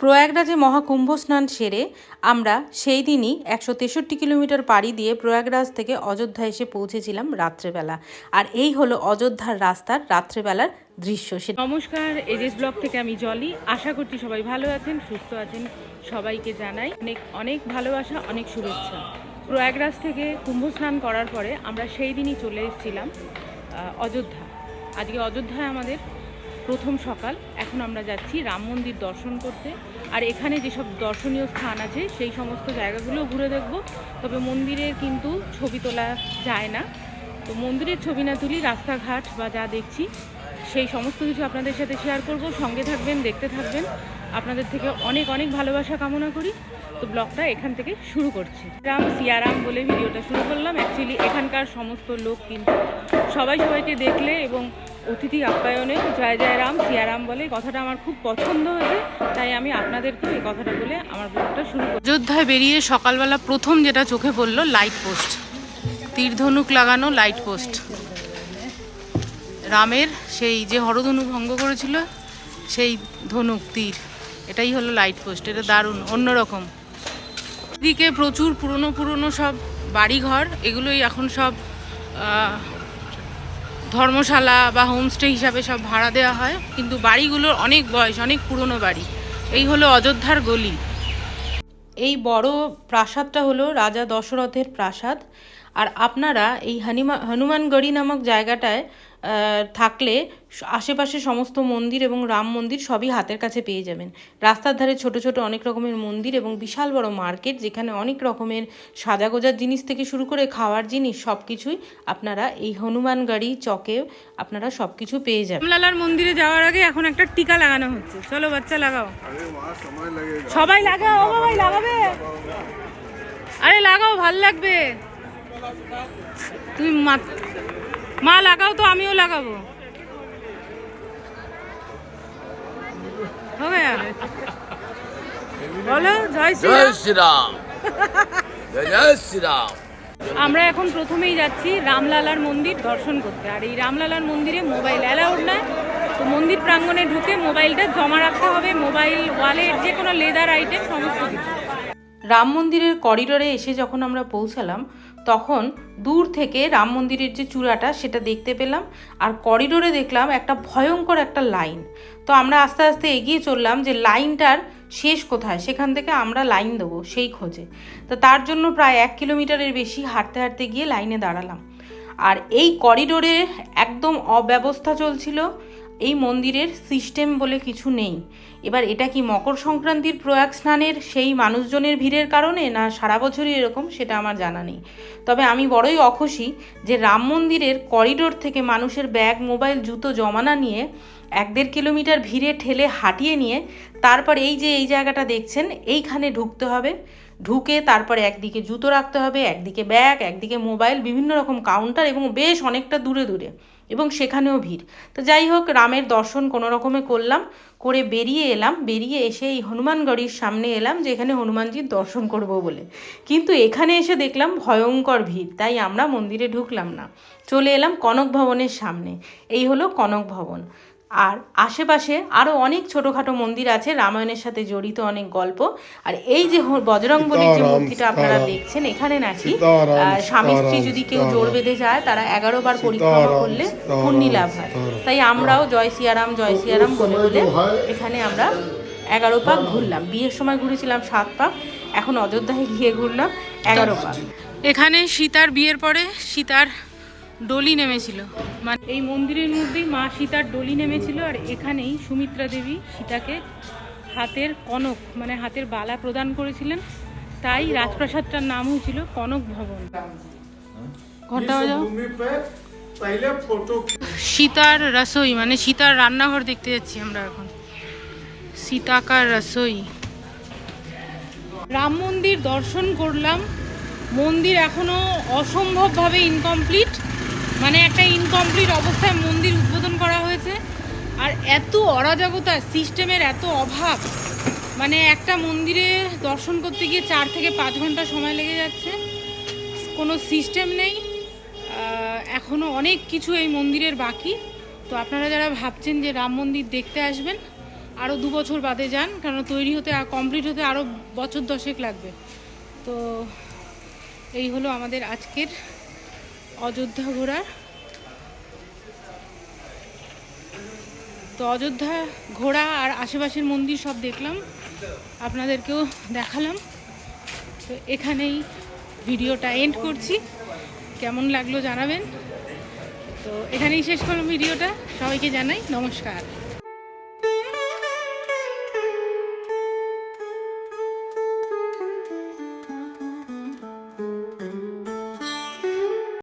প্রয়াগরাজে মহাকুম্ভ স্নান সেরে আমরা সেই দিনই একশো তেষট্টি কিলোমিটার পাড়ি দিয়ে প্রয়াগরাজ থেকে অযোধ্যা এসে পৌঁছেছিলাম রাত্রেবেলা। আর এই হলো অযোধ্যার রাস্তার রাত্রেবেলার দৃশ্য। সে নমস্কার এজেস ব্লগ থেকে আমি জলি। আশা করছি সবাই ভালো আছেন, সুস্থ আছেন। সবাইকে জানাই অনেক অনেক ভালোবাসা, অনেক শুভেচ্ছা। প্রয়াগরাজ থেকে কুম্ভ স্নান করার পরে আমরা সেই দিনই চলে এসেছিলাম অযোধ্যা। আজকে অযোধ্যায় আমাদের প্রথম সকাল। এখন আমরা যাচ্ছি রাম মন্দির দর্শন করতে। আর এখানে যেসব দর্শনীয় স্থান আছে, সেই সমস্ত জায়গাগুলো ঘুরে দেখব। তবে মন্দিরের কিন্তু ছবি তোলা যায় না। তো মন্দিরের ছবি না তুলি, রাস্তাঘাট বা যা দেখছি, সেই সমস্ত কিছু আপনাদের সাথে শেয়ার করব। সঙ্গে থাকবেন, দেখতে থাকবেন। আপনাদের থেকে অনেক অনেক ভালোবাসা কামনা করি। তো ব্লগটা এখান থেকে শুরু করছি। রাম, সিয়ারাম বলে ভিডিওটা শুরু করলাম। অ্যাকচুয়ালি এখানকার সমস্ত লোক কিন্তু সবাই সবাইকে দেখলে এবং অতিথি আপ্যায়নে জয় জয় রাম সিয়ারাম বলে কথাটা আমার খুব পছন্দ হয়েছে, তাই আমি আপনাদেরকেও এই কথাটা বলে আমার ব্লগটা শুরু করি। অযোধ্যায় বেরিয়ে সকালবেলা প্রথম যেটা চোখে পড়ল, লাইট পোস্ট। তীরধনুক লাগানো লাইট পোস্ট। রামের সেই যে হরধনু ভঙ্গ করেছিল, সেই ধনুক, তীর, এটাই হলো লাইট পোস্ট, এটা দারুণ, অন্যরকম। দিকে প্রচুর পুরনো পুরনো সব বাড়িঘর, এগুলোই এখন সব ধর্মশালা বা হোমস্টে হিসাবে সব ভাড়া দেওয়া হয়, কিন্তু বাড়িগুলোর অনেক বয়স, অনেক পুরনো বাড়ি। এই হলো অযোধ্যার গলি। এই বড় প্রাসাদটা হলো রাজা দশরথের প্রাসাদ। আর আপনারা এই হানিমা, হনুমানগড়ি নামক জায়গাটায় থাকলে আশেপাশে সমস্ত মন্দির এবং রাম মন্দির সবই হাতের কাছে পেয়ে যাবেন। রাস্তার ধারে ছোট ছোট অনেক রকমের মন্দির এবং বিশাল বড় মার্কেট যেখানে অনেক রকমের সাজাগোজার জিনিস থেকে শুরু করে খাওয়ার জিনিস সব কিছুই আপনারা এই হনুমান গাড়ি চকে আপনারা সব কিছু পেয়ে যাবেন। রামলালার মন্দিরে যাওয়ার আগে এখন একটা টিকা লাগানো হচ্ছে। চলো বাচ্চা লাগাও। সবাই লাগাও লাগাবে। আরে লাগাও ভালো লাগবে। তুমি মা লাগাও তো আমিও লাগাবো। বলো জয় শ্রীরাম। জয় শ্রীরাম। আমরা এখন প্রথমেই যাচ্ছি রামলালার মন্দির দর্শন করতে। আর এই রামলালার মন্দিরে মোবাইল অ্যালাউড নয়। তো মন্দির প্রাঙ্গণে ঢুকে মোবাইলটা জমা রাখতে হবে মোবাইল ওয়ালেট যে কোনো লেদার আইটেম সমস্ত কিছু। রাম মন্দিরের করিডোরে এসে যখন আমরা পৌঁছালাম তখন দূর থেকে রাম মন্দিরের যে চূড়াটা সেটা দেখতে পেলাম আর করিডোরে দেখলাম একটা ভয়ঙ্কর একটা লাইন। তো আমরা আস্তে আস্তে এগিয়ে চললাম যে লাইনটার শেষ কোথায়? সেখান থেকে আমরা লাইন দেবো সেই খোঁজে। তো তার জন্য প্রায় এক কিলোমিটারের বেশি হাঁটতে হাঁটতে গিয়ে লাইনে দাঁড়ালাম। আর এই করিডোরে একদম অব্যবস্থা চলছিল। এই মন্দিরের সিস্টেম বলে কিছু নেই। এবার এটা কি মকর সংক্রান্তির প্রয়াগ স্নানের সেই মানুষজনের ভিড়ের কারণে, না সারা বছরই এরকম, সেটা আমার জানা নেই। তবে আমি বড়ই অখুশি যে রাম মন্দিরের করিডোর থেকে মানুষের ব্যাগ, মোবাইল, জুতো, জমানা নিয়ে এক দেড় কিলোমিটার ভিড়ে ঠেলে হাঁটিয়ে নিয়ে তারপর এই যে এই জায়গাটা দেখছেন, এইখানে ঢুকতে হবে। ঢুকে তারপরে একদিকে জুতো রাখতে হবে, একদিকে ব্যাগ, একদিকে মোবাইল, বিভিন্ন রকম কাউন্টার এবং বেশ অনেকটা দূরে দূরে। এবং সেখানেও ভিড়। তো যাই হোক, রামের দর্শন কোনো রকমে করলাম, করে বেরিয়ে এলাম, বেরিয়ে এসে এই হনুমানগড়ির সামনে এলাম, যে এখানে হনুমানজির দর্শন করব বলে। কিন্তু এখানে এসে দেখলাম ভয়ঙ্কর ভিড়, তাই আমরা মন্দিরে ঢুকলাম না। চলে এলাম কনক ভবনের সামনে। এই হলো কনক ভবন। আর আশেপাশে আরও অনেক ছোটোখাটো মন্দির আছে রামায়ণের সাথে জড়িত অনেক গল্প। আর এই যে হ- বজরং বলির যে মূর্তিটা আপনারা দেখছেন এখানে নাকি আহ, স্বামী স্ত্রী যদি কেউ জোর বেঁধে যায় তারা এগারো বার পরিক্রমা করলে পুণ্যি লাভ হয়। তাই আমরাও জয় সিয়ারাম জয় সিয়ারাম বলে বলে এখানে আমরা এগারো পাক ঘুরলাম। বিয়ের সময় ঘুরেছিলাম সাত পাক এখন অযোধ্যায় গিয়ে ঘুরলাম এগারো পাক। এখানে সীতার বিয়ের পরে সীতার ডলি নেমেছিল। মানে এই মন্দিরের মধ্যেই মা সীতার ডলি নেমেছিল আর এখানেই সুমিত্রা দেবী সীতাকে হাতের কনক মানে হাতের বালা প্রদান করেছিলেন। তাই রাজপ্রাসাদটার নাম হয়েছিল কনক ভবন। ঘণ্টা সীতার রসই মানে সীতার রান্নাঘর দেখতে যাচ্ছি আমরা এখন। সীতাকার রসই। রাম মন্দির দর্শন করলাম। মন্দির এখনও অসম্ভবভাবে ইনকমপ্লিট মানে একটা ইনকমপ্লিট অবস্থায় মন্দির উদ্বোধন করা হয়েছে। আর এত অরাজকতা, সিস্টেমের এত অভাব মানে একটা মন্দিরে দর্শন করতে গিয়ে চার থেকে পাঁচ ঘণ্টা সময় লেগে যাচ্ছে। কোনো সিস্টেম নেই। এখনও অনেক কিছু এই মন্দিরের বাকি। তো আপনারা যারা ভাবছেন যে রাম মন্দির দেখতে আসবেন আরও দু বছর বাদে যান কারণ তৈরি হতে কমপ্লিট হতে আরও বছর দশেক লাগবে। তো এই হলো আমাদের আজকের অযোধ্যা ঘোরার তো অযোধ্যা ঘোরা আর আশেপাশের মন্দির সব দেখলাম, আপনাদেরকেও দেখালাম। তো এখানেই ভিডিওটা এন্ড করছি। কেমন লাগল জানাবেন? তো এখানেই শেষ করলাম ভিডিওটা। সবাইকে জানাই নমস্কার।